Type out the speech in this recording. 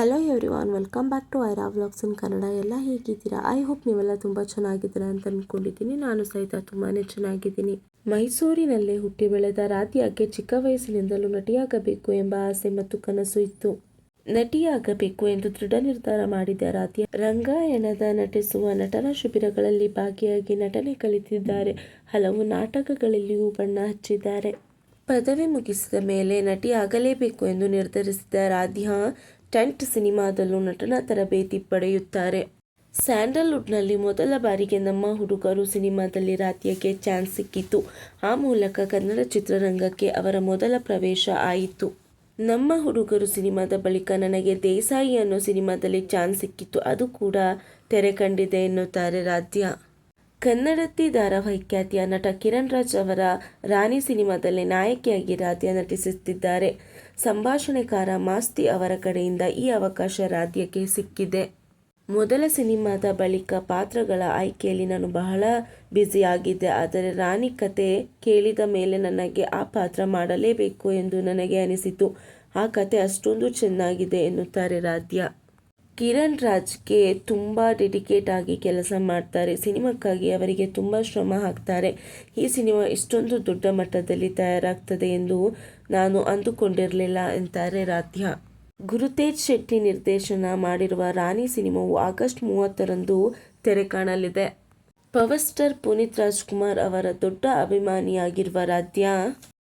Hello every welcome back to Aira vlogs in Kannada ಎಲ್ಲ ಹೇಗಿದ್ದೀರಾ? I hope ನೀವೆಲ್ಲ ತುಂಬ ಚೆನ್ನಾಗಿದ್ದೀರಾ ಅಂತ ಅಂದ್ಕೊಂಡಿದ್ದೀನಿ ನಾನು ಸಹಿತ ತುಂಬಾ ಚೆನ್ನಾಗಿದ್ದೀನಿ. ಮೈಸೂರಿನಲ್ಲೇ ಹುಟ್ಟಿ ಬೆಳೆದ ರಾಧ್ಯಾಗೆ ಚಿಕ್ಕ ವಯಸ್ಸಿನಿಂದಲೂ ನಟಿಯಾಗಬೇಕು ಎಂಬ ಆಸೆ ಮತ್ತು ಕನಸು ಇತ್ತು. ನಟಿಯಾಗಬೇಕು ಎಂದು ದೃಢ ನಿರ್ಧಾರ ಮಾಡಿದ ರಾಧಿಯಾ, ರಂಗಾಯಣದ ನಟಿಸುವ ನಟನ ಶಿಬಿರಗಳಲ್ಲಿ ಭಾಗಿಯಾಗಿ ನಟನೆ ಕಲಿತಿದ್ದಾರೆ. ಹಲವು ನಾಟಕಗಳಲ್ಲಿಯೂ ಬಣ್ಣ ಹಚ್ಚಿದ್ದಾರೆ. ಪದವಿ ಮುಗಿಸಿದ ಮೇಲೆ ನಟಿ ಆಗಲೇಬೇಕು ಎಂದು ನಿರ್ಧರಿಸಿದ ರಾಧಿಯಾ ಟೆಂಟ್ ಸಿನಿಮಾದಲ್ಲೂ ನಟನಾ ತರಬೇತಿ ಪಡೆಯುತ್ತಾರೆ. ಸ್ಯಾಂಡಲ್ವುಡ್ನಲ್ಲಿ ಮೊದಲ ಬಾರಿಗೆ ನಮ್ಮ ಹುಡುಗರು ಸಿನಿಮಾದಲ್ಲಿ ರಾತ್ಯಕ್ಕೆ ಚಾನ್ಸ್ ಸಿಕ್ಕಿತು ಆ ಮೂಲಕ ಕನ್ನಡ ಚಿತ್ರರಂಗಕ್ಕೆ ಅವರ ಮೊದಲ ಪ್ರವೇಶ ಆಯಿತು. ನಮ್ಮ ಹುಡುಗರು ಸಿನಿಮಾದ ಬಳಿಕ ನನಗೆ ದೇಸಾಯಿ ಅನ್ನೋ ಸಿನಿಮಾದಲ್ಲಿ ಚಾನ್ಸ್ ಸಿಕ್ಕಿತ್ತು. ಅದು ಕೂಡ ತೆರೆ ಕಂಡಿದೆ ಎನ್ನುತ್ತಾರೆ ರಾಧ್ಯಾ. ಕನ್ನಡತಿ ಧಾರಾವಾಹಿ ಖ್ಯಾತಿಯ ನಟ ಕಿರಣ್ ರಾಜ್ ಅವರ ರಾಣಿ ಸಿನಿಮಾದಲ್ಲಿ ನಾಯಕಿಯಾಗಿ ರಾಧ್ಯ ನಟಿಸುತ್ತಿದ್ದಾರೆ. ಸಂಭಾಷಣೆಕಾರ ಮಾಸ್ತಿ ಅವರ ಕಡೆಯಿಂದ ಈ ಅವಕಾಶ ರಾಧ್ಯಕ್ಕೆ ಸಿಕ್ಕಿದೆ. ಮೊದಲ ಸಿನಿಮಾದ ಬಳಿಕ ಪಾತ್ರಗಳ ಆಯ್ಕೆಯಲ್ಲಿ ನಾನು ಬಹಳ ಬ್ಯುಸಿಯಾಗಿದ್ದೆ ಆದರೆ ರಾಣಿ ಕತೆ ಕೇಳಿದ ಮೇಲೆ ನನಗೆ ಆ ಪಾತ್ರ ಮಾಡಲೇಬೇಕು ಎಂದು ನನಗೆ ಅನಿಸಿತು. ಆ ಕತೆ ಅಷ್ಟೊಂದು ಚೆನ್ನಾಗಿದೆ ಎನ್ನುತ್ತಾರೆ ರಾಧ್ಯಾ. ಕಿರಣ್ ರಾಜ್ಗೆ ತುಂಬ ಡೆಡಿಕೇಟ್ ಆಗಿ ಕೆಲಸ ಮಾಡ್ತಾರೆ. ಸಿನಿಮಾಕ್ಕಾಗಿ ಅವರಿಗೆ ತುಂಬ ಶ್ರಮ ಹಾಕ್ತಾರೆ. ಈ ಸಿನಿಮಾ ಇಷ್ಟೊಂದು ದೊಡ್ಡ ಮಟ್ಟದಲ್ಲಿ ತಯಾರಾಗ್ತದೆ ಎಂದು ನಾನು ಅಂದುಕೊಂಡಿರಲಿಲ್ಲ ಅಂತಾರೆ ರಾಧ್ಯ. ಗುರುತೇಜ್ ಶೆಟ್ಟಿ ನಿರ್ದೇಶನ ಮಾಡಿರುವ ರಾಣಿ ಸಿನಿಮಾವು ಆಗಸ್ಟ್ ಮೂವತ್ತರಂದು ತೆರೆ ಕಾಣಲಿದೆ. ಪವರ್ ಸ್ಟಾರ್ ಪುನೀತ್ ರಾಜ್ಕುಮಾರ್ ಅವರ ದೊಡ್ಡ ಅಭಿಮಾನಿಯಾಗಿರುವ ರಾಧ್ಯಾ